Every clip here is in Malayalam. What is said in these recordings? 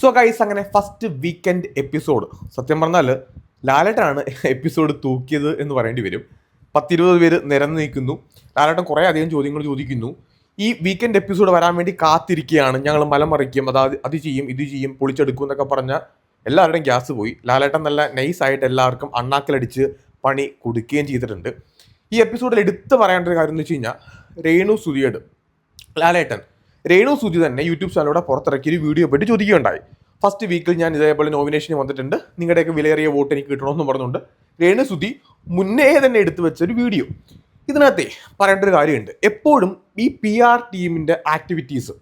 സോ ഗൈസ് അങ്ങനെ ഫസ്റ്റ് വീക്കെൻഡ് എപ്പിസോഡ് സത്യം പറഞ്ഞാൽ ലാലേട്ടനാണ് എപ്പിസോഡ് തൂക്കിയത് എന്ന് പറയേണ്ടി വരും. പത്തിരുപത് പേര് നിരന്ന് നിൽക്കുന്നു. ലാലേട്ടൻ കുറേ അധികം ചോദ്യങ്ങൾ ചോദിക്കുന്നു. ഈ വീക്കെൻഡ് എപ്പിസോഡ് വരാൻ വേണ്ടി കാത്തിരിക്കുകയാണ്. ഞങ്ങൾ മലം മറിക്കും. അതായത് അത് ചെയ്യും ഇത് ചെയ്യും പൊളിച്ചെടുക്കും എന്നൊക്കെ പറഞ്ഞ എല്ലാവരുടെയും ഗ്യാസ് പോയി. ലാലേട്ടൻ നല്ല നൈസായിട്ട് എല്ലാവർക്കും അണ്ണാക്കലടിച്ച് പണി കൊടുക്കുകയും ചെയ്തിട്ടുണ്ട്. ഈ എപ്പിസോഡിൽ എടുത്ത് പറയേണ്ട ഒരു കാര്യം എന്ന് വെച്ച് കഴിഞ്ഞാൽ രേണു സുധിയുടെ ലാലേട്ടൻ രേണു സുധി തന്നെ യൂട്യൂബ് ചാനലിലൂടെ പുറത്തിറക്കിയ ഒരു വീഡിയോ പറ്റി ചോദിക്കുകയുണ്ടായി. ഫസ്റ്റ് വീക്കിൽ ഞാൻ ഇതേപോലെ നോമിനേഷന് വന്നിട്ടുണ്ട്. നിങ്ങളുടെയൊക്കെ വിലയേറിയ വോട്ട് എനിക്ക് കിട്ടണമെന്ന് പറഞ്ഞുകൊണ്ട് രേണു സുധി മുന്നേ തന്നെ എടുത്തു വെച്ച ഒരു വീഡിയോ ഇതിനകത്തെ പറയേണ്ട ഒരു കാര്യമുണ്ട്. എപ്പോഴും ഈ പി ആർ ടീമിന്റെ ആക്ടിവിറ്റീസ്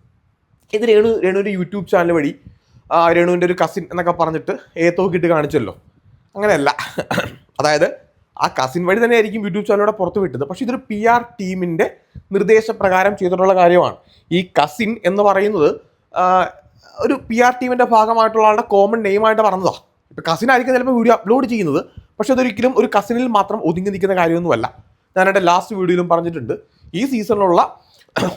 ഇത് രേണു രേണുവിന്റെ യൂട്യൂബ് ചാനൽ വഴി രേണുവിന്റെ ഒരു കസിൻ എന്നൊക്കെ പറഞ്ഞിട്ട് ഏത്തോക്കിട്ട് കാണിച്ചല്ലോ. അങ്ങനെയല്ല. അതായത് ആ കസിൻ വഴി തന്നെ ആയിരിക്കും യൂട്യൂബ് ചാനലിലൂടെ പുറത്തു വിട്ടത്. പക്ഷേ ഇതൊരു പി ആർ ടീമിന്റെ നിർദ്ദേശപ്രകാരം ചെയ്തിട്ടുള്ള കാര്യമാണ്. ഈ കസിൻ എന്ന് പറയുന്നത് ഒരു പി ആർ ടീമിന്റെ ഭാഗമായിട്ടുള്ള ആളുടെ കോമൺ നെയിമായിട്ട് പറഞ്ഞതാണ് ഇപ്പോൾ കസിൻ ആയിരിക്കും ചിലപ്പോൾ വീഡിയോ അപ്ലോഡ് ചെയ്യുന്നത്. പക്ഷേ അതൊരിക്കലും ഒരു കസിനിൽ മാത്രം ഒതുങ്ങി നിൽക്കുന്ന കാര്യമൊന്നുമല്ല. ഞാൻ എന്റെ ലാസ്റ്റ് വീഡിയോയിലും പറഞ്ഞിട്ടുണ്ട്. ഈ സീസണിലുള്ള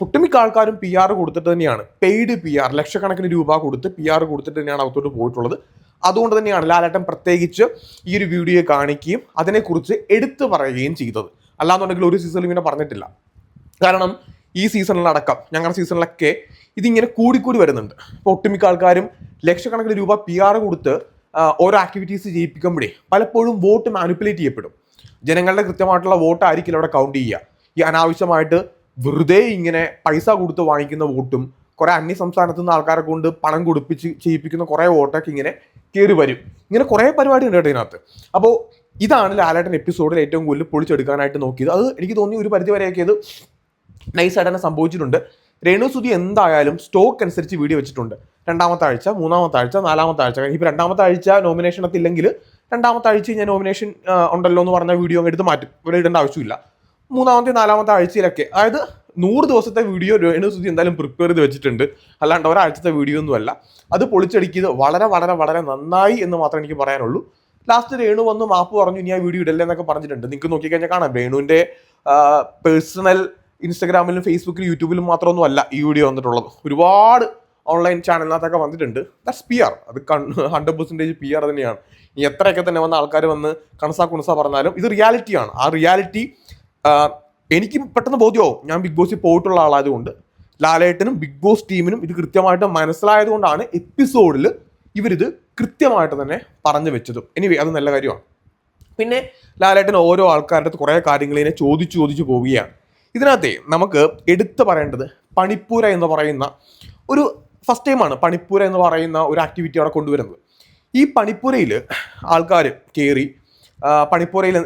ഒട്ടുമിക്ക ആൾക്കാരും പി ആർ കൊടുത്തിട്ട് തന്നെയാണ്. പെയ്ഡ് പി ആർ ലക്ഷക്കണക്കിന് രൂപ കൊടുത്ത് പി ആർ കൊടുത്തിട്ട് തന്നെയാണ് അകത്തോട്ട് പോയിട്ടുള്ളത്. അതുകൊണ്ട് തന്നെയാണ് ലാലേട്ടൻ പ്രത്യേകിച്ച് ഈ ഒരു വീഡിയോ കാണിക്കുകയും അതിനെക്കുറിച്ച് എടുത്തു പറയുകയും ചെയ്തത്. അല്ലാന്നുണ്ടെങ്കിൽ ഒരു സീസണിൽ ഇങ്ങനെ പറഞ്ഞിട്ടില്ല. കാരണം ഈ സീസണിലടക്കം ഞങ്ങളുടെ സീസണിലൊക്കെ ഇതിങ്ങനെ കൂടിക്കൂടി വരുന്നുണ്ട്. ഇപ്പോൾ ഒട്ടുമിക്ക ആൾക്കാരും ലക്ഷക്കണക്കിന് രൂപ പി ആർ കൊടുത്ത് ഓരോ ആക്ടിവിറ്റീസ് ചെയ്യിപ്പിക്കുമ്പോഴേ പലപ്പോഴും വോട്ട് മാനിപ്പുലേറ്റ് ചെയ്യപ്പെടും. ജനങ്ങളുടെ കൃത്യമായിട്ടുള്ള വോട്ട് ആയിരിക്കില്ല അവിടെ കൗണ്ട് ചെയ്യുക. ഈ അനാവശ്യമായിട്ട് വെറുതെ ഇങ്ങനെ പൈസ കൊടുത്ത് വാങ്ങിക്കുന്ന വോട്ടും കുറെ അന്യ സംസ്ഥാനത്തു നിന്ന് ആൾക്കാരെ കൊണ്ട് പണം കൊടുപ്പിച്ച് ചെയ്യിപ്പിക്കുന്ന കുറേ വോട്ടൊക്കെ ഇങ്ങനെ കയറി വരും. ഇങ്ങനെ കുറേ പരിപാടി ഉണ്ട് കേട്ടോ ഇതിനകത്ത്. അപ്പോൾ ഇതാണ് ലാലേട്ടൻ എപ്പിസോഡിൽ ഏറ്റവും കൂടുതൽ പൊളിച്ചെടുക്കാനായിട്ട് നോക്കിയത്. അത് എനിക്ക് തോന്നി ഒരു പരിധി വരെയൊക്കെ അത് നൈസായിട്ട് തന്നെ സംഭവിച്ചിട്ടുണ്ട്. രേണു സുധി എന്തായാലും സ്റ്റോക്ക് അനുസരിച്ച് വീഡിയോ വെച്ചിട്ടുണ്ട്. രണ്ടാമത്തെ ആഴ്ച മൂന്നാമത്തെ ആഴ്ച നാലാമത്തെ ആഴ്ച. ഇപ്പോൾ രണ്ടാമത്തെ ആഴ്ച നോമിനേഷനൊക്കെ ഇല്ലെങ്കിൽ രണ്ടാമത്തെ ആഴ്ച ഞാൻ നോമിനേഷൻ ഉണ്ടല്ലോ എന്ന് പറഞ്ഞ വീഡിയോ എടുത്ത് മാറ്റും. ഇവിടെ ഇടേണ്ട ആവശ്യമില്ല. മൂന്നാമത്തെ നാലാമത്തെ ആഴ്ചയിലൊക്കെ. അതായത് നൂറ് ദിവസത്തെ വീഡിയോ രേണു സുധി എന്തായാലും പ്രിപ്പയർ ചെയ്ത് വെച്ചിട്ടുണ്ട്. അല്ലാണ്ട് ഒരാഴ്ചത്തെ വീഡിയോ ഒന്നുമല്ല അത് പൊളിച്ചടിക്കിയത് വളരെ വളരെ വളരെ നന്നായി എന്ന് മാത്രമേ എനിക്ക് പറയാനുള്ളൂ. ലാസ്റ്റ് രേണു വന്ന് മാപ്പ് പറഞ്ഞു ഇനി ആ വീഡിയോ ഇടല്ലേ എന്നൊക്കെ പറഞ്ഞിട്ടുണ്ട്. നിങ്ങൾക്ക് നോക്കിക്കഴിഞ്ഞാൽ കാണാം. രേണുവിന്റെ പേഴ്സണൽ ഇൻസ്റ്റാഗ്രാമിലും ഫേസ്ബുക്കിലും യൂട്യൂബിലും മാത്രമൊന്നും അല്ല ഈ വീഡിയോ വന്നിട്ടുള്ളത്. ഒരുപാട് ഓൺലൈൻ ചാനലിനകത്തൊക്കെ വന്നിട്ടുണ്ട്. ദാറ്റ്സ് പി ആർ അത് ഹൺഡ്രഡ് പെർസെന്റേജ് പി ആർ തന്നെയാണ്. ഇനി എത്രയൊക്കെ തന്നെ വന്ന ആൾക്കാർ വന്ന് കണസ കുണസ പറഞ്ഞാലും ഇത് റിയാലിറ്റിയാണ് ആ റിയാലിറ്റി എനിക്ക് പെട്ടെന്ന് ബോധ്യമോ ഞാൻ ബിഗ് ബോസിൽ പോയിട്ടുള്ള ആളായതുകൊണ്ട് ലാലേട്ടനും ബിഗ് ബോസ് ടീമിനും ഇത് കൃത്യമായിട്ട് മനസ്സിലായതുകൊണ്ടാണ് എപ്പിസോഡിൽ ഇവരിത് കൃത്യമായിട്ട് തന്നെ പറഞ്ഞു വെച്ചതും. എനിവേ അത് നല്ല കാര്യമാണ്. പിന്നെ ലാലേട്ടൻ ഓരോ ആൾക്കാരുടെ കുറേ കാര്യങ്ങൾ ഇതിനെ ചോദിച്ചു ചോദിച്ചു പോവുകയാണ്. ഇതിനകത്തെ നമുക്ക് എടുത്തു പറയേണ്ടത് പണിപ്പൂര എന്ന് പറയുന്ന ഒരു ഫസ്റ്റ് ടൈമാണ് പണിപ്പൂര എന്ന് പറയുന്ന ഒരു ആക്ടിവിറ്റി അവിടെ കൊണ്ടുവരുന്നത്. ഈ പണിപ്പുരയിൽ ആൾക്കാർ കയറി പണിപ്പുരയിൽ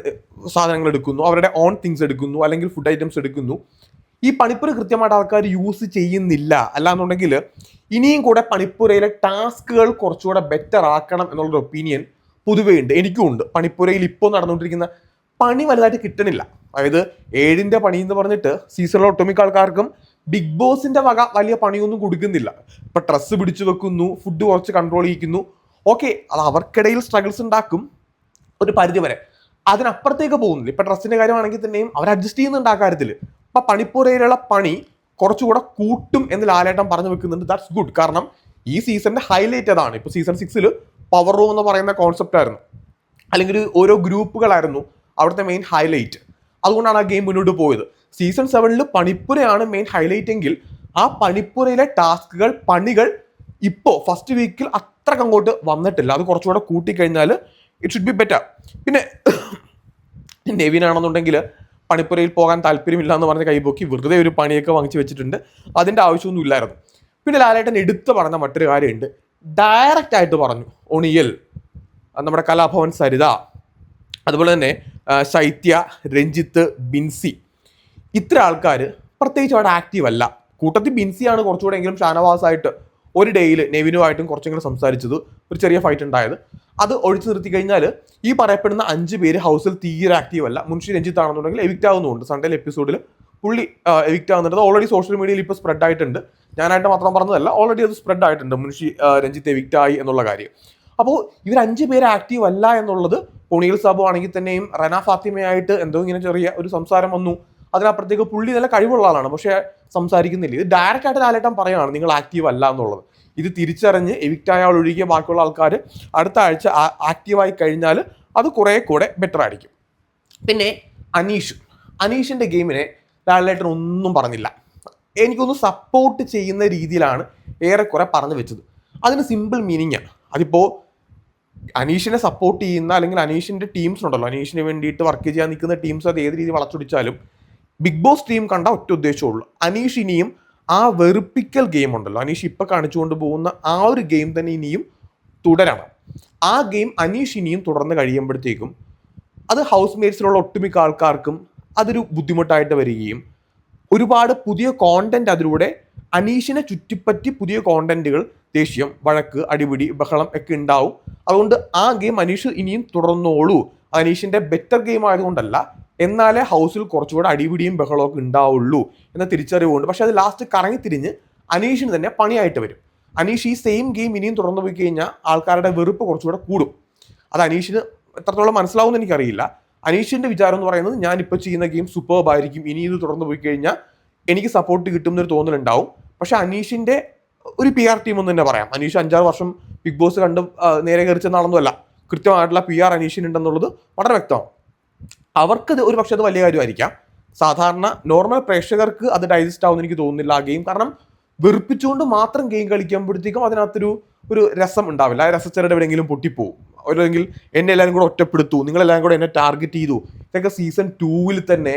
സാധനങ്ങൾ എടുക്കുന്നു അവരുടെ ഓൺ തിങ്സ് എടുക്കുന്നു അല്ലെങ്കിൽ ഫുഡ് ഐറ്റംസ് എടുക്കുന്നു. ഈ പണിപ്പുര കൃത്യമായിട്ട് ആൾക്കാർ യൂസ് ചെയ്യുന്നില്ല. അല്ലാന്നുണ്ടെങ്കിൽ ഇനിയും കൂടെ പണിപ്പുരയിലെ ടാസ്കുകൾ കുറച്ചുകൂടെ ബെറ്റർ ആക്കണം എന്നുള്ളൊരു ഒപ്പീനിയൻ പൊതുവേ ഉണ്ട്. എനിക്കും ഉണ്ട്. പണിപ്പുരയിൽ ഇപ്പോൾ നടന്നുകൊണ്ടിരിക്കുന്ന പണി വലുതായിട്ട് കിട്ടണില്ല. അതായത് ഏഴിന്റെ പണി എന്ന് പറഞ്ഞിട്ട് സീസണൽ ഒട്ടുമിക്ക ആൾക്കാർക്കും ബിഗ് ബോസിന്റെ വക വലിയ പണിയൊന്നും കൊടുക്കുന്നില്ല. ഇപ്പം ഡ്രസ്സ് പിടിച്ചു വെക്കുന്നു ഫുഡ് കുറച്ച് കൺട്രോൾ ചെയ്യിക്കുന്നു. ഓക്കെ അത് അവർക്കിടയിൽ സ്ട്രഗിൾസ് ഉണ്ടാക്കും. ഒരു പരിധി വരെ. അതിനപ്പുറത്തേക്ക് പോകുന്നില്ല. ഇപ്പൊ ട്രസ്റ്റിന്റെ കാര്യമാണെങ്കിൽ തന്നെയും അവർ അഡ്ജസ്റ്റ് ചെയ്യുന്നുണ്ട് ആ കാര്യത്തിൽ അപ്പൊ പണിപ്പുരയിലുള്ള പണി കുറച്ചുകൂടെ കൂട്ടും എന്ന് ലാലേട്ടൻ പറഞ്ഞു വെക്കുന്നുണ്ട്. ദാറ്റ്സ് ഗുഡ് കാരണം ഈ സീസണിന്റെ ഹൈലൈറ്റ് അതാണ്. ഇപ്പൊ സീസൺ സിക്സിൽ പവർ റൂം എന്ന് പറയുന്ന കോൺസെപ്റ്റ് ആയിരുന്നു. അല്ലെങ്കിൽ ഓരോ ഗ്രൂപ്പുകളായിരുന്നു അവിടുത്തെ മെയിൻ ഹൈലൈറ്റ് അതുകൊണ്ടാണ് ആ ഗെയിം മുന്നോട്ട് പോയത്. സീസൺ സെവനിൽ പണിപ്പുരയാണ് മെയിൻ ഹൈലൈറ്റ് എങ്കിൽ ആ പണിപ്പുരയിലെ ടാസ്കുകൾ പണികൾ ഇപ്പോൾ ഫസ്റ്റ് വീക്കിൽ അത്രക്കങ്ങോട്ട് വന്നിട്ടില്ല. അത് കുറച്ചുകൂടെ കൂട്ടിക്കഴിഞ്ഞാൽ ഇറ്റ് ഷുഡ് ബി ബെറ്റർ പിന്നെ നെവിനാണെന്നുണ്ടെങ്കിൽ പണിപ്പുരയിൽ പോകാൻ താല്പര്യമില്ല എന്ന് പറഞ്ഞ് കൈപോക്കി വെറുതെ ഒരു പണിയൊക്കെ വാങ്ങിച്ചു വെച്ചിട്ടുണ്ട്. അതിന്റെ ആവശ്യമൊന്നും ഇല്ലായിരുന്നു. പിന്നെ ലാലേട്ടൻ എടുത്തു പറഞ്ഞ മറ്റൊരു കാര്യമുണ്ട്. ഡയറക്റ്റ് ആയിട്ട് പറഞ്ഞു ഒണിയൽ നമ്മുടെ കലാഭവൻ സരിത അതുപോലെ തന്നെ ശൈത്യ രഞ്ജിത്ത് ബിൻസി ഇത്ര ആൾക്കാർ പ്രത്യേകിച്ച് അവിടെ ആക്റ്റീവ് അല്ല. കൂട്ടത്തിൽ ബിൻസിയാണ് കുറച്ചുകൂടെ എങ്കിലും ഷാനവാസായിട്ട് ഒരു ഡേയിൽ നെവിനുമായിട്ടും കുറച്ചെങ്കിലും സംസാരിച്ചത് ഒരു ചെറിയ ഫൈറ്റ് ഉണ്ടായത്. അത് ഒഴിച്ചു നിർത്തി കഴിഞ്ഞാൽ ഈ പറയപ്പെടുന്ന അഞ്ച് പേര് ഹൗസിൽ തീരെ ആക്റ്റീവ് അല്ല. മുൻഷി രഞ്ജിത്ത് ആണെന്നുണ്ടെങ്കിൽ എവിക്റ്റ് ആവുന്നുണ്ട് സൺഡേ എപ്പിസോഡിൽ പുള്ളി എവിക്റ്റ് ആവുന്നുണ്ട്. ഓൾറെഡി സോഷ്യൽ മീഡിയയിൽ ഇപ്പോൾ സ്പ്രെഡ് ആയിട്ടുണ്ട്. ഞാനായിട്ട് മാത്രം പറഞ്ഞതല്ല ഓൾറെഡി അത് സ്പ്രെഡ് ആയിട്ടുണ്ട്. മുൻഷി രഞ്ജിത്ത് എവിക്റ്റ് ആയി എന്നുള്ള കാര്യം. അപ്പോൾ ഇവർ അഞ്ച് പേര് ആക്റ്റീവ് അല്ല എന്നുള്ളത് പൊണിയൽ സാബു ആണെങ്കിൽ തന്നെയും റന ഫാത്തിമയായിട്ട് എന്തോ ഇങ്ങനെ ചെറിയ ഒരു സംസാരം വന്നു. അതിനപ്പുറത്തേക്ക് പുള്ളി നല്ല കഴിവുള്ള ആളാണ്. പക്ഷേ സംസാരിക്കുന്നില്ല. ഇത് ഡയറക്റ്റ് ആയിട്ട് ലാലേട്ടൻ പറയുകയാണ് നിങ്ങൾ ആക്റ്റീവ് അല്ല എന്നുള്ളത്. ഇത് തിരിച്ചറിഞ്ഞ് എവിക്റ്റ് ആയ ആൾ ഒഴികെ ബാക്കിയുള്ള ആൾക്കാർ അടുത്ത ആഴ്ച ആക്റ്റീവായി കഴിഞ്ഞാൽ അത് കുറേ കൂടെ ബെറ്റർ ആയിരിക്കും. പിന്നെ അനീഷ്. അനീഷിന്റെ ഗെയിമിനെ ലാലേട്ടൻ ഒന്നും പറഞ്ഞില്ല. എനിക്കൊന്ന് സപ്പോർട്ട് ചെയ്യുന്ന രീതിയിലാണ് ഏറെക്കുറെ പറഞ്ഞു വെച്ചത്. അതിന് സിമ്പിൾ മീനിങ് അതിപ്പോൾ അനീഷിനെ സപ്പോർട്ട് ചെയ്യുന്ന അല്ലെങ്കിൽ അനീഷിന്റെ ടീംസ് ഉണ്ടല്ലോ. അനീഷിന് വേണ്ടിയിട്ട് വർക്ക് ചെയ്യാൻ നിൽക്കുന്ന ടീംസ് അത് ഏത് രീതി വളച്ചൊടിച്ചാലും ബിഗ് ബോസ് ടീം കണ്ട ഒറ്റ ഉദ്ദേശമുള്ളൂ അനീഷ് ഇനിയും ആ വെറുപ്പിക്കൽ ഗെയിം ഉണ്ടല്ലോ. അനീഷ് ഇപ്പം കാണിച്ചുകൊണ്ട് പോകുന്ന ആ ഒരു ഗെയിം തന്നെ ഇനിയും തുടരണം. ആ ഗെയിം അനീഷ് ഇനിയും തുടർന്ന് കഴിയുമ്പോഴത്തേക്കും അത് ഹൗസ് മേറ്റ്സിലുള്ള ഒട്ടുമിക്ക ആൾക്കാർക്കും അതൊരു ബുദ്ധിമുട്ടായിട്ട് വരികയും ഒരുപാട് പുതിയ കോണ്ടന്റ് അതിലൂടെ അനീഷിനെ ചുറ്റിപ്പറ്റി പുതിയ കോണ്ടന്റുകൾ ദേഷ്യം വഴക്ക് അടിപിടി ബഹളം ഒക്കെ ഉണ്ടാവും. അതുകൊണ്ട് ആ ഗെയിം അനീഷ് ഇനിയും തുടർന്നോളൂ. അനീഷിന്റെ ബെറ്റർ ഗെയിം ആയതുകൊണ്ടല്ല എന്നാലേ ഹൗസിൽ കുറച്ചുകൂടെ അടിപിടിയും ബഹളമൊക്കെ ഉണ്ടാവുള്ളൂ എന്ന തിരിച്ചറിവുണ്ട്. പക്ഷെ അത് ലാസ്റ്റ് കറങ്ങി തിരിഞ്ഞ് അനീഷിന് തന്നെ പണിയായിട്ട് വരും. അനീഷ് ഈ സെയിം ഗെയിം ഇനിയും തുറന്നു പോയി കഴിഞ്ഞാൽ ആൾക്കാരുടെ വെറുപ്പ് കുറച്ചുകൂടെ കൂടും. അത് അനീഷിന് എത്രത്തോളം മനസ്സിലാവും എനിക്കറിയില്ല. അനീഷിന്റെ വിചാരം എന്ന് പറയുന്നത് ഞാൻ ഇപ്പോൾ ചെയ്യുന്ന ഗെയിം സൂപ്പർബ് ആയിരിക്കും. ഇനി ഇത് തുറന്നു പോയി കഴിഞ്ഞാൽ എനിക്ക് സപ്പോർട്ട് കിട്ടും എന്നൊരു തോന്നലുണ്ടാവും. പക്ഷേ അനീഷിന്റെ ഒരു പി ആർ ടീം എന്ന് തന്നെ പറയാം. അനീഷ് അഞ്ചാറ് വർഷം ബിഗ് ബോസ് കണ്ട് നേരെ കയറിച്ചെന്നാണെന്നല്ല കൃത്യമായിട്ടുള്ള പി ആർ അനീഷിനുണ്ടെന്നുള്ളത് വളരെ വ്യക്തമാണ്. അവർക്കത് ഒരു പക്ഷേ അത് വലിയ കാര്യമായിരിക്കാം. സാധാരണ നോർമൽ പ്രേക്ഷകർക്ക് അത് ഡൈജസ്റ്റ് ആവുമെന്ന് എനിക്ക് തോന്നുന്നില്ല ആ ഗെയിം കാരണം വെറുപ്പിച്ചുകൊണ്ട് മാത്രം ഗെയിം കളിക്കുമ്പോഴത്തേക്കും അതിനകത്തൊരു ഒരു രസം ഉണ്ടാവില്ല. ആ രസച്ചരട് എവിടെയെങ്കിലും പൊട്ടിപ്പോവും. അല്ലെങ്കിൽ എന്നെ എല്ലാവരും കൂടെ ഒറ്റപ്പെടുത്തു. നിങ്ങളെല്ലാവരും കൂടെ എന്നെ ടാർഗറ്റ് ചെയ്തു. ഇതൊക്കെ സീസൺ ടൂവിൽ തന്നെ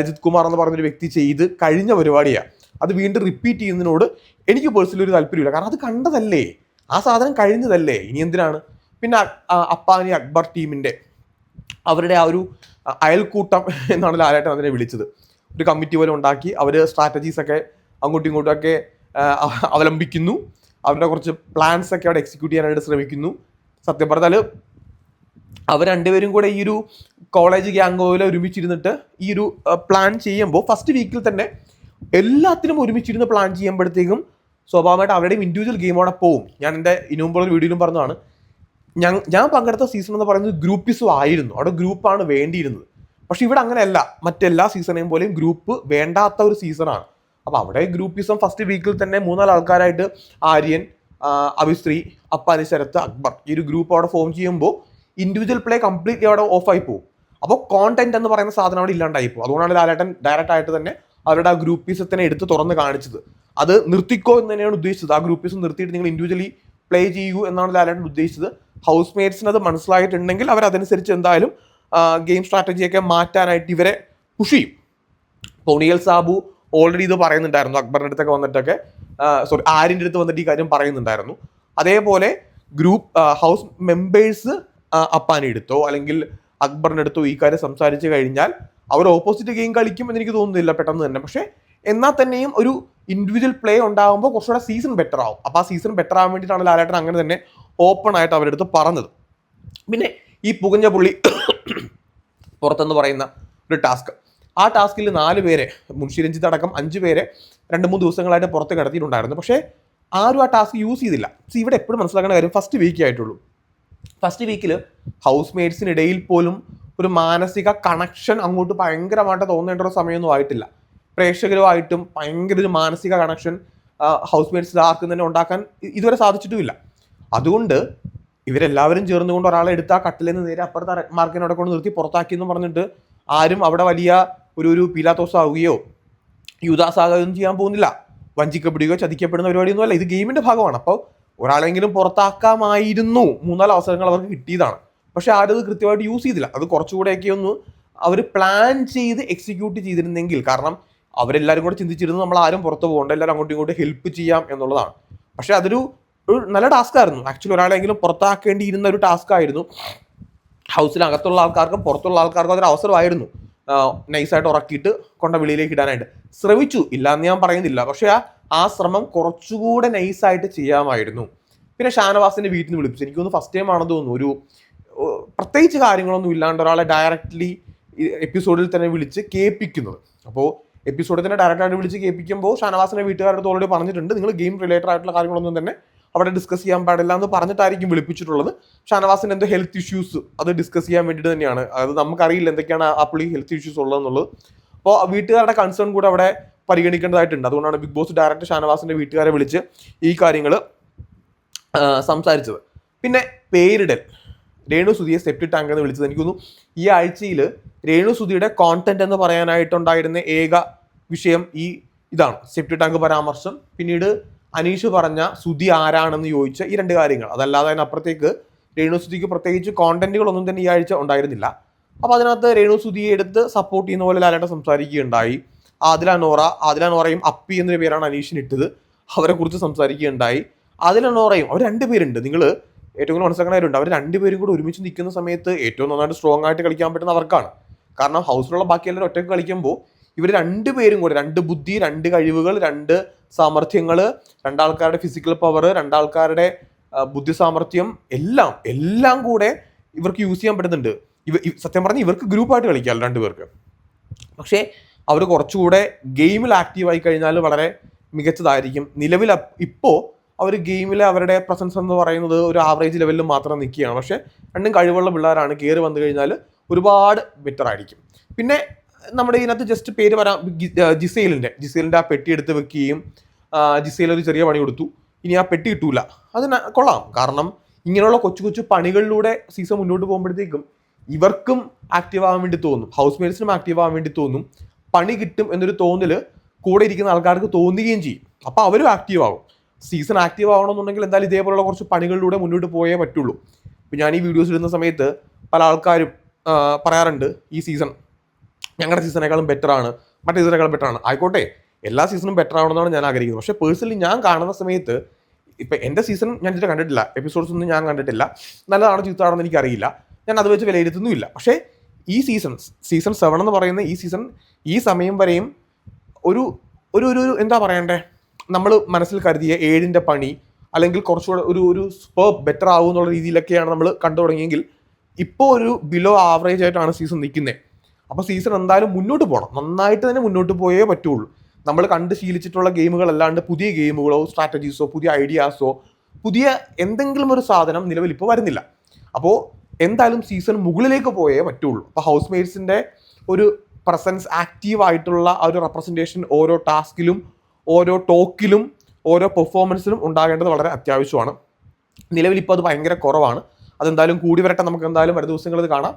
രജിത് കുമാർ എന്ന് പറഞ്ഞൊരു വ്യക്തി ചെയ്ത് കഴിഞ്ഞ പരിപാടിയാണ് അത് വീണ്ടും റിപ്പീറ്റ് ചെയ്യുന്നതിനോട് എനിക്ക് പേഴ്സണലി ഒരു താല്പര്യമില്ല. കാരണം അത് കണ്ടതല്ലേ. ആ സാധനം കഴിഞ്ഞതല്ലേ. ഇനി എന്തിനാണ്? പിന്നെ അപ്പാനി അക്ബർ ടീമിന്റെ അവരുടെ ആ ഒരു അയൽക്കൂട്ടം എന്നാണ് ലാലേട്ടൻ അതിനെ വിളിച്ചത്. ഒരു കമ്മിറ്റി പോലെ ഉണ്ടാക്കി അവർ സ്ട്രാറ്റജീസ് ഒക്കെ അങ്ങോട്ടും ഇങ്ങോട്ടും ഒക്കെ അവലംബിക്കുന്നു. അവരുടെ കുറച്ച് പ്ലാൻസ് ഒക്കെ അവിടെ എക്സിക്യൂട്ട് ചെയ്യാനായിട്ട് ശ്രമിക്കുന്നു. സത്യം പറഞ്ഞാൽ അവർ രണ്ടുപേരും കൂടെ ഈ ഒരു കോളേജ് ഗ്യാങ് പോലെ ഒരുമിച്ചിരുന്നിട്ട് ഈ ഒരു പ്ലാൻ ചെയ്യുമ്പോൾ ഫസ്റ്റ് വീക്കിൽ തന്നെ എല്ലാത്തിനും ഒരുമിച്ചിരുന്ന് പ്ലാൻ ചെയ്യുമ്പോഴത്തേക്കും സ്വാഭാവികമായിട്ട് അവരുടെയും ഇൻഡിവിജ്വൽ ഗെയിം അവിടെ പോവും. ഞാൻ എന്റെ ഇനുമ്പോൾ വീഡിയോയിലും പറഞ്ഞതാണ്. ഞാൻ ഞാൻ പങ്കെടുത്ത സീസൺ എന്ന് പറയുന്നത് ഗ്രൂപ്പിസും ആയിരുന്നു. അവിടെ ഗ്രൂപ്പാണ് വേണ്ടിയിരുന്നത്. പക്ഷെ ഇവിടെ അങ്ങനെയല്ല. മറ്റെല്ലാ സീസണേയും പോലെയും ഗ്രൂപ്പ് വേണ്ടാത്ത ഒരു സീസണാണ് അപ്പോൾ അവിടെ ഗ്രൂപ്പിസം ഫസ്റ്റ് വീക്കിൽ തന്നെ മൂന്നാൽ ആൾക്കാരായിട്ട് ആര്യൻ അഭിശ്രീ അപ്പാനി ശരത്ത് അക്ബർ ഈ ഒരു ഗ്രൂപ്പ് അവിടെ ഫോം ചെയ്യുമ്പോൾ ഇൻഡിവിജ്വൽ പ്ലേ കംപ്ലീറ്റ്ലി അവിടെ ഓഫായി പോകും. അപ്പോൾ കോണ്ടന്റ് എന്ന് പറയുന്ന സാധനം അവിടെ ഇല്ലാണ്ടായി പോകും. അതുകൊണ്ടാണ് ലാലേട്ടൻ ഡയറക്റ്റ് ആയിട്ട് തന്നെ അവരുടെ ആ ഗ്രൂപ്പീസത്തിനെ എടുത്ത് തുറന്ന് കാണിച്ചത്. അത് നിർത്തിക്കോ എന്ന് തന്നെയാണ് ഉദ്ദേശിച്ചത്. ആ ഗ്രൂപ്പീസ് നിർത്തിയിട്ട് നിങ്ങൾ ഇൻഡിവിജ്വലി പ്ലേ ചെയ്യൂ എന്നാണ് ലാലേട്ടൻ ഉദ്ദേശിച്ചത്. ഹൗസ് മേറ്റ്സിന് അത് മനസ്സിലായിട്ടുണ്ടെങ്കിൽ അവർ അതനുസരിച്ച് എന്തായാലും ഗെയിം സ്ട്രാറ്റജിയൊക്കെ മാറ്റാനായിട്ട് ഇവരെ പുഷ് ചെയ്യും. പൊണിയൽ സാബു ഓൾറെഡി ഇത് പറയുന്നുണ്ടായിരുന്നു അക്ബറിന്റെ അടുത്തൊക്കെ വന്നിട്ടൊക്കെ. സോറി ആരിന്റെ അടുത്ത് വന്നിട്ട് ഈ കാര്യം പറയുന്നുണ്ടായിരുന്നു. അതേപോലെ ഗ്രൂപ്പ് ഹൗസ് മെമ്പേഴ്സ് അപ്പാനി എടുത്തോ അല്ലെങ്കിൽ അക്ബറിന്റെ അടുത്തോ ഈ കാര്യം സംസാരിച്ച് കഴിഞ്ഞാൽ അവർ ഓപ്പോസിറ്റ് ഗെയിം കളിക്കും എന്ന് എനിക്ക് തോന്നുന്നില്ല പെട്ടെന്ന് തന്നെ. പക്ഷേ എന്നാൽ തന്നെയും ഒരു ഇൻഡിവിജ്വൽ പ്ലേ ഉണ്ടാകുമ്പോൾ കുറച്ചുകൂടെ സീസൺ ബെറ്റർ ആവും. അപ്പോൾ ആ സീസൺ ബെറ്റർ ആവാൻ വേണ്ടിയിട്ടാണ് ലാലേട്ടൻ അങ്ങനെ തന്നെ ഓപ്പൺ ആയിട്ട് അവരുടെ അടുത്ത് പറഞ്ഞത്. പിന്നെ ഈ പുകഞ്ഞ പുള്ളി പുറത്തെന്ന് പറയുന്ന ഒരു ടാസ്ക് ആ ടാസ്കിൽ നാല് പേരെ മുൻഷി രഞ്ജിത്ത് അടക്കം അഞ്ച് പേരെ രണ്ട് മൂന്ന് ദിവസങ്ങളായിട്ട് പുറത്ത് കിടത്തിയിട്ടുണ്ടായിരുന്നു. പക്ഷേ ആരും ആ ടാസ്ക് യൂസ് ചെയ്തില്ല. പക്ഷേ ഇവിടെ എപ്പോഴും മനസ്സിലാക്കേണ്ട കാര്യം ഫസ്റ്റ് വീക്കേ ആയിട്ടുള്ളൂ. ഫസ്റ്റ് വീക്കിൽ ഹൗസ് മേറ്റ്സിനിടയിൽ പോലും ഒരു മാനസിക കണക്ഷൻ അങ്ങോട്ട് ഭയങ്കരമായിട്ട് തോന്നേണ്ട ഒരു സമയമൊന്നും ആയിട്ടില്ല. പ്രേക്ഷകരുമായിട്ടും ഭയങ്കര ഒരു മാനസിക കണക്ഷൻ ഹൗസ് മേറ്റ്സിൽ ആർക്കും തന്നെ ഉണ്ടാക്കാൻ ഇതുവരെ സാധിച്ചിട്ടുമില്ല. അതുകൊണ്ട് ഇവരെല്ലാവരും ചേർന്നുകൊണ്ട് ഒരാളെ എടുത്ത ആ കട്ടിലിൽ നിന്ന് നേരെ അപ്പുറത്തെ മാർക്കിനോടെ കൊണ്ട് നിർത്തി പുറത്താക്കി എന്ന് പറഞ്ഞിട്ട് ആരും അവിടെ വലിയ ഒരു ഒരു പീലാത്തോസ് ആവുകയോ യുദാസ് ആകുകയോ ചെയ്യാൻ പോകുന്നില്ല. വഞ്ചിക്കപ്പെടുകയോ ചതിക്കപ്പെടുന്ന പരിപാടിയൊന്നും അല്ല ഇത് ഗെയിമിന്റെ ഭാഗമാണ്. അപ്പോൾ ഒരാളെങ്കിലും പുറത്താക്കാമായിരുന്നു. മൂന്നാൽ അവസരങ്ങൾ അവർക്ക് കിട്ടിയതാണ്. പക്ഷെ ആരും അത് കൃത്യമായിട്ട് യൂസ് ചെയ്തില്ല. അത് കുറച്ചുകൂടെയൊക്കെ ഒന്ന് അവർ പ്ലാൻ ചെയ്ത് എക്സിക്യൂട്ട് ചെയ്തിരുന്നെങ്കിൽ കാരണം അവരെല്ലാവരും കൂടെ ചിന്തിച്ചിരുന്നു നമ്മൾ ആരും പുറത്ത് പോകണ്ട എല്ലാവരും അങ്ങോട്ടും ഇങ്ങോട്ടും ഹെൽപ്പ് ചെയ്യാം എന്നുള്ളതാണ്. പക്ഷെ അതൊരു ഒരു നല്ല ടാസ്ക് ആയിരുന്നു. ആക്ച്വലി ഒരാളെങ്കിലും പുറത്താക്കേണ്ടിയിരുന്ന ഒരു ടാസ്ക് ആയിരുന്നു. ഹൗസിനകത്തുള്ള ആൾക്കാർക്കും പുറത്തുള്ള ആൾക്കാർക്കും അതൊരു അവസരമായിരുന്നു. നൈസായിട്ട് ഉറക്കിയിട്ട് കൊണ്ട വെളിയിലേക്ക് ഇടാനായിട്ട്. ശ്രമിച്ചു. ഇല്ല എന്ന് ഞാൻ പറയുന്നില്ല. പക്ഷേ ആ ആ ശ്രമം കുറച്ചുകൂടെ നൈസായിട്ട് ചെയ്യാമായിരുന്നു. പിന്നെ ഷാനവാസിന്റെ വീട്ടിൽ നിന്ന് വിളിപ്പിച്ചു. എനിക്കൊന്ന് ഫസ്റ്റ് ടൈം ആണെന്ന് തോന്നുന്നു. ഒരു പ്രത്യേകിച്ച് കാര്യങ്ങളൊന്നും ഇല്ലാണ്ട് ഒരാളെ ഡയറക്റ്റ്ലി എപ്പിസോഡിൽ തന്നെ വിളിച്ച് കേൾപ്പിക്കുന്നത്. അപ്പോൾ എപ്പിസോഡിൽ തന്നെ ഡയറക്റ്റായിട്ട് വിളിച്ച് കേൾപ്പിക്കുമ്പോൾ ഷാനവാസിനെ വീട്ടുകാരുടെ ഓൾറെഡി പറഞ്ഞിട്ടുണ്ട്. നിങ്ങൾ ഗെയിം റിലേറ്റഡ് ആയിട്ടുള്ള കാര്യങ്ങളൊന്നും തന്നെ അവിടെ ഡിസ്കസ് ചെയ്യാൻ പാടില്ല എന്ന് പറഞ്ഞിട്ടായിരിക്കും വിളിപ്പിച്ചിട്ടുള്ളത്. ഷാനവാസിന് എന്തോ ഹെൽത്ത് ഇഷ്യൂസ് അത് ഡിസ്കസ് ചെയ്യാൻ വേണ്ടിയിട്ട് തന്നെയാണ്. അത് നമുക്കറിയില്ല എന്തൊക്കെയാണ് ആ പുള്ളി ഹെൽത്ത് ഇഷ്യൂസ് ഉള്ളതെന്നുള്ളത്. അപ്പോൾ വീട്ടുകാരുടെ കൺസേൺ കൂടെ അവിടെ പരിഗണിക്കേണ്ടതായിട്ടുണ്ട്. അതുകൊണ്ടാണ് ബിഗ് ബോസ് ഡയറക്ടർ ഷാനവാസിന്റെ വീട്ടുകാരെ വിളിച്ച് ഈ കാര്യങ്ങൾ സംസാരിച്ചത്. പിന്നെ പേരിടൽ. രേണു സുധിയെ സെപ്റ്റി ടാങ്ക് എന്ന് വിളിച്ചത് എനിക്ക് തോന്നുന്നു. ഈ ആഴ്ചയിൽ രേണു സുധിയുടെ കോണ്ടന്റ് എന്ന് പറയാനായിട്ടുണ്ടായിരുന്ന ഏക വിഷയം ഈ ഇതാണ്. സെപ്റ്റി ടാങ്ക് പരാമർശം. പിന്നീട് അനീഷ് പറഞ്ഞ സുതി ആരാണെന്ന് ചോദിച്ച ഈ രണ്ട് കാര്യങ്ങൾ. അതല്ലാതെ അതിനപ്പുറത്തേക്ക് രേണു സുധിക്ക് പ്രത്യേകിച്ച് കോണ്ടന്റുകളൊന്നും തന്നെ ഈ ആഴ്ച ഉണ്ടായിരുന്നില്ല. അപ്പോൾ അതിനകത്ത് രേണു സുധിയെ എടുത്ത് സപ്പോർട്ട് ചെയ്യുന്ന പോലെ ലാലേട്ട സംസാരിക്കുകയുണ്ടായി. ആദില നോറ ആദില നോറയും അപ്പി എന്നൊരു പേരാണ് അനീഷിന് ഇട്ടത്. അവരെ കുറിച്ച് സംസാരിക്കുകയുണ്ടായി. ആദില നോറയും അവർ രണ്ട് പേരുണ്ട്. നിങ്ങൾ ഏറ്റവും കൂടുതൽ മനസ്സിലാക്കണവരുണ്ട് അവർ രണ്ടുപേരും കൂടെ ഒരുമിച്ച് നിൽക്കുന്ന സമയത്ത് ഏറ്റവും നന്നായിട്ട് സ്ട്രോങ് ആയിട്ട് കളിക്കാൻ പറ്റുന്ന അവർക്കാണ്. കാരണം ഹൗസിലുള്ള ബാക്കി എല്ലാവരും ഒറ്റയ്ക്ക് കളിക്കുമ്പോൾ ഇവർ രണ്ട് പേരും കൂടെ രണ്ട് ബുദ്ധി രണ്ട് കഴിവുകൾ രണ്ട് സാമർഥ്യങ്ങൾ രണ്ടാൾക്കാരുടെ ഫിസിക്കൽ പവർ രണ്ടാൾക്കാരുടെ ബുദ്ധി സാമർഥ്യം എല്ലാം എല്ലാം കൂടെ ഇവർക്ക് യൂസ് ചെയ്യാൻ പറ്റുന്നുണ്ട്. ഇവ സത്യം പറഞ്ഞാൽ ഇവർക്ക് ഗ്രൂപ്പായിട്ട് കളിക്കാം രണ്ടുപേർക്ക് പക്ഷേ അവർ കുറച്ചുകൂടെ ഗെയിമിൽ ആക്റ്റീവായി കഴിഞ്ഞാൽ വളരെ മികച്ചതായിരിക്കും. നിലവിൽ ഇപ്പോൾ അവർ ഗെയിമിലെ അവരുടെ പ്രസൻസ് എന്ന് പറയുന്നത് ഒരു ആവറേജ് ലെവലിൽ മാത്രം നിൽക്കുകയാണ്. പക്ഷേ രണ്ടും കഴിവുള്ള പിള്ളേരാണ് കയറി വന്നു കഴിഞ്ഞാൽ ഒരുപാട് ബെറ്റർ ആയിരിക്കും. പിന്നെ നമ്മുടെ ഇതിനകത്ത് ജസ്റ്റ് പേര് വരാം ജിസൈലിന്റെ ജിസേലിന്റെ ആ പെട്ടി എടുത്ത് വെക്കുകയും ജിസൈൽ ഒരു ചെറിയ പണി കൊടുത്തു. ഇനി ആ പെട്ടി കിട്ടൂല. അത് കൊള്ളാം. കാരണം ഇങ്ങനെയുള്ള കൊച്ചു കൊച്ചു പണികളിലൂടെ സീസൺ മുന്നോട്ട് പോകുമ്പോഴത്തേക്കും ഇവർക്കും ആക്റ്റീവ് ആവാൻ വേണ്ടി തോന്നും. ഹൗസ് മേറ്റ്സിനും ആക്റ്റീവ് ആവാൻ വേണ്ടി തോന്നും. പണി കിട്ടും എന്നൊരു തോന്നൽ കൂടെ ഇരിക്കുന്ന ആൾക്കാർക്ക് തോന്നുകയും ചെയ്യും. അപ്പോൾ അവരും ആക്റ്റീവ് ആകും സീസൺ ആക്റ്റീവ് ആവണമെന്നുണ്ടെങ്കിൽ എന്തായാലും ഇതേപോലുള്ള കുറച്ച് പണികളിലൂടെ മുന്നോട്ട് പോയേ പറ്റുള്ളൂ. ഇപ്പം ഞാൻ ഈ വീഡിയോസ് ഇടുന്ന സമയത്ത് പല ആൾക്കാരും പറയാറുണ്ട് ഈ സീസൺ ഞങ്ങളുടെ സീസണേക്കാളും ബെറ്റർ ആണ്. മറ്റേ സീസണേക്കാളും ബെറ്റർ ആണ്. ആയിക്കോട്ടെ. എല്ലാ സീസണും ബെറ്റർ ആവണമെന്നാണ് ഞാൻ ആഗ്രഹിക്കുന്നത്. പക്ഷേ പേഴ്സണലി ഞാൻ കാണുന്ന സമയത്ത് ഇപ്പം എന്റെ സീസൺ ഞാൻ ഇതുവരെ കണ്ടിട്ടില്ല. എപ്പിസോഡ്സ് ഒന്നും ഞാൻ കണ്ടിട്ടില്ല. നല്ലതാണോ ചീത്തതാണെന്ന് എനിക്കറിയില്ല. ഞാൻ അത് വെച്ച് വിലയിരുത്തുന്നുമില്ല. പക്ഷേ ഈ സീസൺ സീസൺ സെവൻ എന്ന് പറയുന്ന ഈ സീസൺ ഈ സമയം വരെയും ഒരു ഒരു ഒരു എന്താ പറയണ്ടേ? നമ്മൾ മനസ്സിൽ കരുതിയ ഏഴിന്റെ പണി അല്ലെങ്കിൽ കുറച്ചുകൂടെ ഒരു ഒരു സ്പേ ബെറ്റർ ആകുമെന്നുള്ള രീതിയിലൊക്കെയാണ് നമ്മൾ കണ്ടു തുടങ്ങിയെങ്കിൽ ഇപ്പോൾ ഒരു ബിലോ ആവറേജ് ആയിട്ടാണ് സീസൺ നിൽക്കുന്നത് അപ്പോൾ സീസൺ എന്തായാലും മുന്നോട്ട് പോകണം നന്നായിട്ട് തന്നെ മുന്നോട്ട് പോയേ പറ്റുള്ളൂ. നമ്മൾ കണ്ട് ശീലിച്ചിട്ടുള്ള ഗെയിമുകൾ അല്ലാണ്ട് പുതിയ ഗെയിമുകളോ സ്ട്രാറ്റജീസോ പുതിയ ഐഡിയാസോ പുതിയ എന്തെങ്കിലും ഒരു സാധനം നിലവിൽ ഇപ്പോൾ വരുന്നില്ല. അപ്പോൾ എന്തായാലും സീസൺ മുകളിലേക്ക് പോയേ പറ്റുള്ളൂ. അപ്പോൾ ഹൗസ് മേറ്റ്സിന്റെ ഒരു പ്രസൻസ് ആക്റ്റീവ് ആയിട്ടുള്ള ആ ഒരു റെപ്രസെന്റേഷൻ ഓരോ ടാസ്കിലും ഓരോ ടോക്കിലും ഓരോ പെർഫോമൻസിലും ഉണ്ടാകേണ്ടത് വളരെ അത്യാവശ്യമാണ്. നിലവിൽ ഇപ്പോൾ അത് ഭയങ്കര കുറവാണ്. അതെന്തായാലും കൂടി വരട്ടെ. നമുക്ക് എന്തായാലും വരും ദിവസങ്ങളിൽ കാണാം.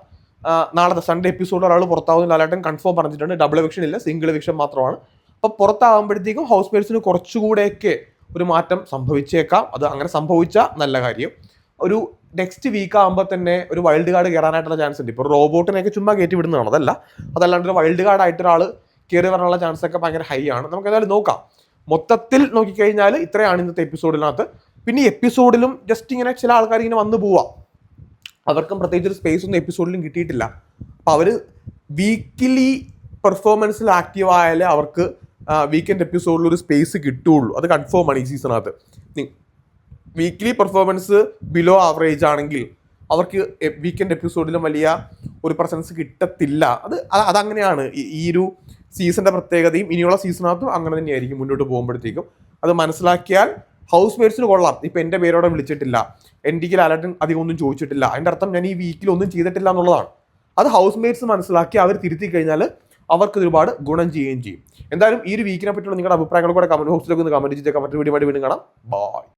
നാളത്തെ സൺഡേ എപ്പിസോഡ് ഒരാൾ പുറത്താവുന്ന ലാലേട്ടൻ കൺഫേം പറഞ്ഞിട്ടുണ്ട്. ഡബിൾ എവിക്ഷൻ ഇല്ല സിംഗിൾ എവിക്ഷൻ മാത്രമാണ്. അപ്പോൾ പുറത്താകുമ്പോഴത്തേക്കും ഹൗസ് മേറ്റ്സിന് കുറച്ചുകൂടെയൊക്കെ ഒരു മാറ്റം സംഭവിച്ചേക്കാം. അത് അങ്ങനെ സംഭവിച്ച നല്ല കാര്യം. ഒരു നെക്സ്റ്റ് വീക്ക് ആകുമ്പോൾ തന്നെ ഒരു വൈൽഡ് കാർഡ് കയറാനായിട്ടുള്ള ചാൻസ് ഉണ്ട്. ഇപ്പോൾ റോബോട്ടിനെയൊക്കെ ചുമ്മാ കയറ്റി വിടുന്നതാണ്. അതല്ല അതല്ലാണ്ട് ഒരു വൈൽഡ് കാർഡ് ആയിട്ട് ഒരാൾ കയറി വരാനുള്ള ചാൻസ് ഒക്കെ ഭയങ്കര ഹൈ ആണ്. നമുക്ക് എന്തായാലും നോക്കാം. മൊത്തത്തിൽ നോക്കിക്കഴിഞ്ഞാൽ ഇത്രയാണ് ഇന്നത്തെ എപ്പിസോഡിനകത്ത് പിന്നെ എപ്പിസോഡിലും ജസ്റ്റ് ഇങ്ങനെ ചില ആൾക്കാർ ഇങ്ങനെ വന്നു പോവാം. അവർക്കും പ്രത്യേകിച്ച് ഒരു സ്പേസ് ഒന്നും എപ്പിസോഡിലും കിട്ടിയിട്ടില്ല. അപ്പോൾ അവർ വീക്കിലി പെർഫോമൻസിൽ ആക്റ്റീവ് ആയാലേ അവർക്ക് വീക്കെൻഡ് എപ്പിസോഡിൽ ഒരു സ്പേസ് കിട്ടുകയുള്ളൂ അത് കൺഫേം ആണ് ഈ സീസണകത്ത് വീക്കിലി പെർഫോമൻസ് ബിലോ ആവറേജ് ആണെങ്കിൽ അവർക്ക് വീക്കെൻഡ് എപ്പിസോഡിലും വലിയ ഒരു പ്രസൻസ് കിട്ടത്തില്ല. അത് അത് അതങ്ങനെയാണ്. ഈ- ഒരു സീസണിന്റെ പ്രത്യേകതയും ഇനിയുള്ള സീസണകത്തും അങ്ങനെ തന്നെയായിരിക്കും മുന്നോട്ട് പോകുമ്പോഴത്തേക്കും. അത് മനസ്സിലാക്കിയാൽ ഹൗസ് മേറ്റ്സിന് കൊള്ളാം. ഇപ്പൊ എന്റെ പേരോടെ വിളിച്ചിട്ടില്ല. എന്റെ അലർട്ട് അധികം ഒന്നും ചോദിച്ചിട്ടില്ല. അതിന്റെ അർത്ഥം ഞാൻ ഈ വീക്കിൽ ഒന്നും ചെയ്തിട്ടില്ല എന്നുള്ളതാണ്. അത് ഹൗസ് മേറ്റ്സ് മനസ്സിലാക്കി അവർ തിരുത്തി കഴിഞ്ഞാൽ അവർക്ക് ഒരുപാട് ഗുണം ചെയ്യുകയും ചെയ്യും. എന്തായാലും ഈ ഒരു വീക്കിനെ പറ്റിയുള്ള നിങ്ങളുടെ അഭിപ്രായങ്ങൾ കൂടെ കമന്റ് ബോക്സിലേക്ക് ഒന്ന് കമന്റ് ചെയ്തേക്കാം മറ്റൊരു വീഡിയോ വീണ്ടും കാണാം. ബൈ